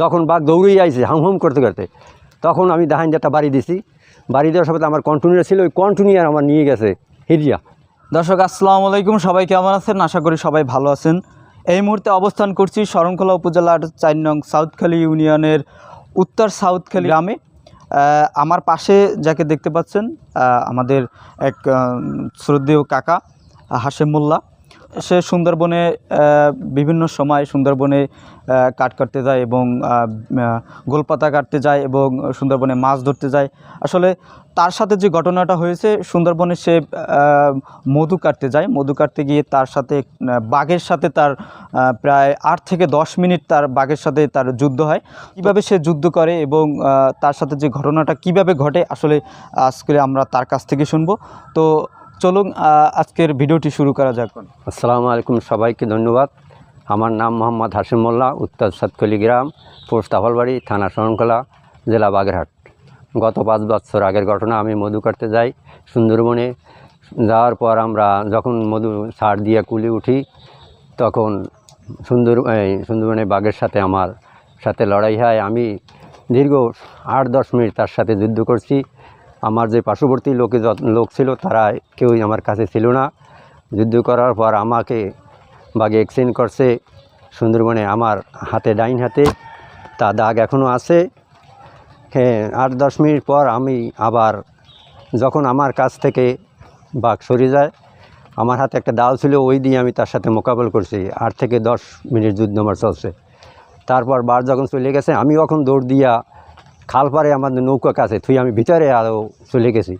যখন বাঘ দৌড়েই আইছে, হাম হুম করতে করতে, তখন আমি দাহান যেটা বাড়ি দিছি। বাড়ি দেওয়ার সাথে আমার কন্টিনিউয়ার ছিল, ওই কন্টিনিউয়ার আমার নিয়ে গেছে, হিরিয়া। দর্শক, আসসালামু আলাইকুম, সবাই কেমন আছেন? আশা করি সবাই ভালো আছেন। এই মুহূর্তে অবস্থান করছি শরণখোলা উপজেলার চার নং সাউথখালী ইউনিয়নের উত্তর সাউথখালি গ্রামে। আমার পাশে যাকে দেখতে পাচ্ছেন আমাদের এক শ্রদ্ধেয় কাকা হাশেম মোল্লা সে সুন্দরবনে বিভিন্ন সময় সুন্দরবনে কাঠ কাটতে যায় এবং গোলপাতা কাটতে যায় এবং সুন্দরবনে মাছ ধরতে যায়। আসলে তার সাথে যে ঘটনাটা হয়েছে, সুন্দরবনে সে মধু কাটতে যায়। মধু কাটতে গিয়ে তার সাথে বাঘের সাথে তার প্রায় আট থেকে দশ মিনিট তার বাঘের সাথে তার যুদ্ধ হয়। কীভাবে সে যুদ্ধ করে এবং তার সাথে যে ঘটনাটা কীভাবে ঘটে, আসলে আজকে আমরা তার কাছ থেকে শুনব। তো চলুন আজকের ভিডিওটি শুরু করা যাক। আসসালামু আলাইকুম সবাইকে, ধন্যবাদ। আমার নাম মোহাম্মদ হাসিম মোল্লা, উত্তর সাতকলি গ্রাম, পোস্ট আফলবাড়ি থানা শরণকলা জেলা বাগেরহাট। গত পাঁচ বছর আগের ঘটনা, আমি মধু কাটতে যাই সুন্দরবনে। যাওয়ার পর আমরা যখন মধু সার দিয়ে কুলি উঠি, তখন সুন্দর সুন্দরবনে বাঘের সাথে আমার সাথে লড়াই হয়। আমি দীর্ঘ আট দশ মিনিট তার সাথে যুদ্ধ করছি। আমার যে পার্শ্ববর্তী লোকে লোক ছিল তারা কেউই আমার কাছে ছিল না। যুদ্ধ করার পর আমাকে বাঘে এক্সচেঞ্জ করছে। সুন্দরবনে আমার হাতে ডাইন হাতে, তা দাগ এখনও আছে। হ্যাঁ আট দশ মিনিট পর আমি আবার যখন আমার কাছ থেকে বাঘ সরে যায়, আমার হাতে একটা দাও ছিল, ওই দিয়ে আমি তার সাথে মোকাবেল করছি। আট থেকে দশ মিনিট যুদ্ধ আমার চলছে। তারপর বার যখন চলে গেছে, আমি যখন দৌড় দিয়া খাল পারে আমাদের নৌকা কাছে থুই আমি ভিতরে আরও চলে গেছি।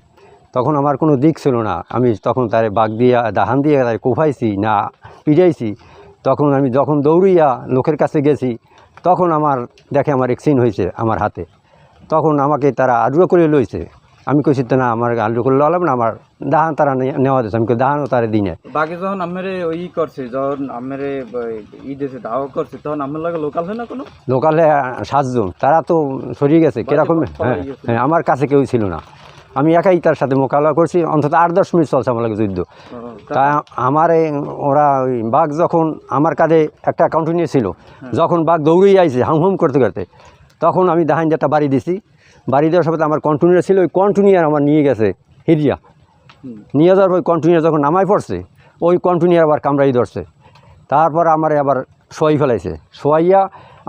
তখন আমার কোনো দিক ছিল না। আমি তখন তারে বাঘ দিয়া, দাহান দিয়ে তারে কোফাইছি না পিড়াইছি তখন আমি যখন দৌড়িয়া লোকের কাছে গেছি, তখন আমার, দেখে আমার এক্সিডেন্ট হয়েছে আমার হাতে। তখন আমাকে তারা আগ্রহ করে লইছে। আমি কইছি তো না আমার আডুয়া করে ললাম না আমার দাহান তারা নেওয়া দিয়েছে আমি কই, দাহানও তারা দিই না বাঘে যখন আমেরে ওই করছে যখন আমেরে ই দেশে দাওয়া করছে তখন আমার লাগে লোকাল হয় না কোনো? লোকালে সাতজন। তারা তো সরিয়ে গেছে কীরকম? হ্যাঁ হ্যাঁ আমার কাছে কেউ ছিল না। আমি একাই তার সাথে মোকাবিলা করছি অন্তত আট দশ মিনিট চলছে আমার লাগে যুদ্ধ। তা আমার ওরা ওই বাঘ যখন আমার কাঁধে একটা কন্টিনিউ ছিল যখন বাঘ দৌড়েই আইছে হাম হুম করতে করতে তখন আমি দাহান যেটা বাড়ি দিছি। বাড়ি দেওয়ার সাথে আমার কন্টিনিউ ছিল ওই কন্টিনিউয়ার আমার নিয়ে গেছে হিরিয়া। নিয়ে যাওয়ার ওই কন্টিনিউয়ার যখন নামাই পড়ছে ওই কন্টিনিউয়ার আবার কামড়াই ধরছে। তারপর আমার আবার শোয়াই ফেলাইছে। শোয়াইয়া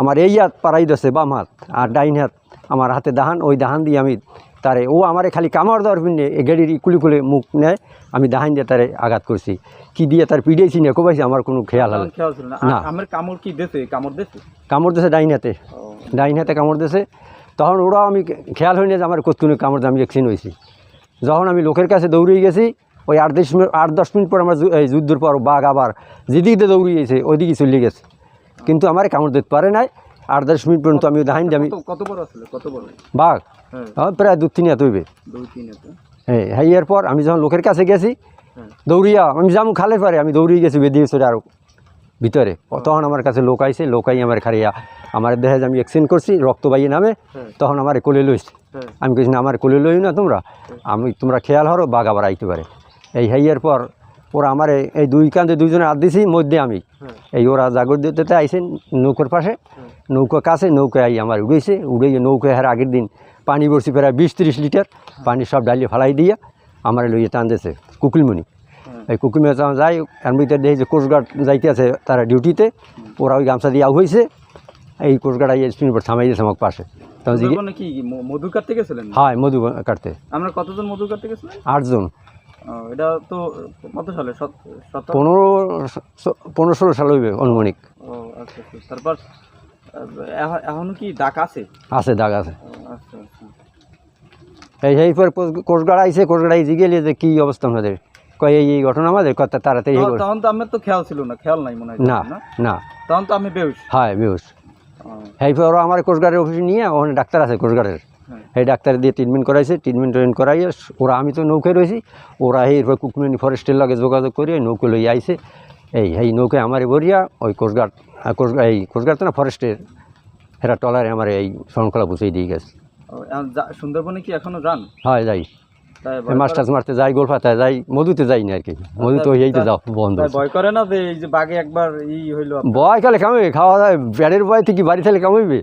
আমার এই হাত পাড়াই ধরছে বাম হাত আর ডাইন হাত আমার হাতে দাহান ওই দাহান দিয়ে আমি তারে ও আমারে খালি কামড় দেওয়ার পিনে গেড়ির কুলি কুলে মুখ নেয় আমি দাহান দিয়ে তারে আঘাত করছি। কি দিয়ে তার পিড়েছি না কোবাইছি আমার কোনো খেয়াল হল না। আমের কামড় কি দেছে কামড় দেছে কামড় দিয়েছে ডাইন হাতে। ডাইন হাতে কামড় দিয়েছে। তখন ওরাও আমি খেয়াল হয়নি যে আমার কোথাও কামড় আমি এক্সিডেন্ট হয়েছি। যখন আমি লোকের কাছে দৌড়িয়ে গেছি ওই আট দশ মিনিট আট দশ মিনিট পর আমার এই যুদ্ধের পর বাঘ আবার যেদিক দিয়ে দৌড়িয়ে দৌড়িয়েছে ওইদিকে চলে গেছে। কিন্তু আমার কামড় দিতে পারে নাই। আট দশ মিনিট পর্যন্ত আমি দিয়ে আমি কত- বড় ছিল কত বড়? বাঘ? হ্যাঁ। প্রায় দু তিন হাত হইবে। হ্যাঁ হ্যাঁ এর পর আমি যখন লোকের কাছে গেছি হ্যাঁ। দৌড়িয়া আমি যাব খালের পারে আমি দৌড়িয়ে গেছি বেদিয়ে চলে আরও ভিতরে। তখন আমার কাছে লোক আইছে লোকাই আমার খারিয়া আমার দেহে আমি এক্সিডেন্ট করছি রক্ত বাইয়ে নামে হ্যাঁ। তখন আমার কোলে লইছে। হ্যাঁ। আমি কইছি না আমার কোলে লই না তোমরা। আমি তোমরা খেয়াল হরো বাঘ আবার আইতে পারে। এই হাইয়ের পর ওরা আমার এই- দুই কান্দে দুইজনে হাত দিছি মধ্যে আমি। হ্যাঁ। এই ওরা জাগর দিতে আইসে নৌকোর পাশে। নৌকো কাছে নৌকায় আই আমার উড়েছে। উড়ে নৌকায় হার আগের দিন পানি ভরছি প্রায় বিশ তিরিশ লিটার। পানি সব ডালিয়ে ফালাই দিয়ে আমার লইয়ে টানতেছে কুকিলমণি। হ্যাঁ। এই কুকিলমণি যখন যাই এর ভিতরে দেখি যে কোস্টগার্ড যাইতে আছে তারা ডিউটিতে ওরা ওই গামছা দিয়ে আউ হয়েছে এই আইয়ে স্পিন পর থামাই দিয়েছে আমার পাশে। তখন জিজ্ঞে কি ম- মধু কাটতে গেছিলেন? হয় মধু কাটতে। আমরা কতজন মধু কাটতে গেছিলেন? আটজন। এটা তো কত সালে? পনেরো পনেরো ষোলো সাল হইবে অনুমানিক। ও আচ্ছা আচ্ছা। তারপর এখন- কি ডাক আছে? আছে দাগ আছে। আচ্ছা আচ্ছা। এই এই পর কোস্টগার্ড আইছে কোস্টগার্ড আইসে গেলে যে কী অবস্থা আমাদের। কয় এই এই ঘটনা আমাদের কত তাড়াতাড়ি তখন- তো আমার তো খেয়াল ছিল না খেয়াল নাই মনে হয় না? না। তখন তো আমি বেউস। হ্যাঁ বেউস। এই পর ওরা আমার কোস্টগার্ডের অফিসে নিয়ে ওখানে ডাক্তার আছে কোস্টগার্ডের হ্যাঁ। এই ডাক্তার দিয়ে ট্রিটমেন্ট করাইছে ট্রিটমেন্ট ট্রিটমেন্ট করাইয়ে ওরা আমি তো নৌকায় রয়েছি ওরা এই কুকমিনি ফরেস্টের লগে যোগাযোগ করে নৌকো লই আইছে। এই এই নৌকায় আমার বরিয়া ওই কোস্টগার্ড এই কোস্টগার্ড তো না ফরেস্টের এরা টলারে আমার এই শরণখোলা বুঝেই দিয়ে গেছে। এখন সুন্দরবনে কি এখনও যান হয় যাই। এই ভয় মাছ টাছ মারতে যাই গোল পাতায় যাই মধুতে যাই না আর কি। মধু তো এই যাও বন্ধ ভয় করে না যে এই যে বাঘে একবার ই হইল ভয় বয় খালে খামে খাওয়া দাওয়া ব্যাডের বয় থেকে বাড়ি খেলে কামাইবে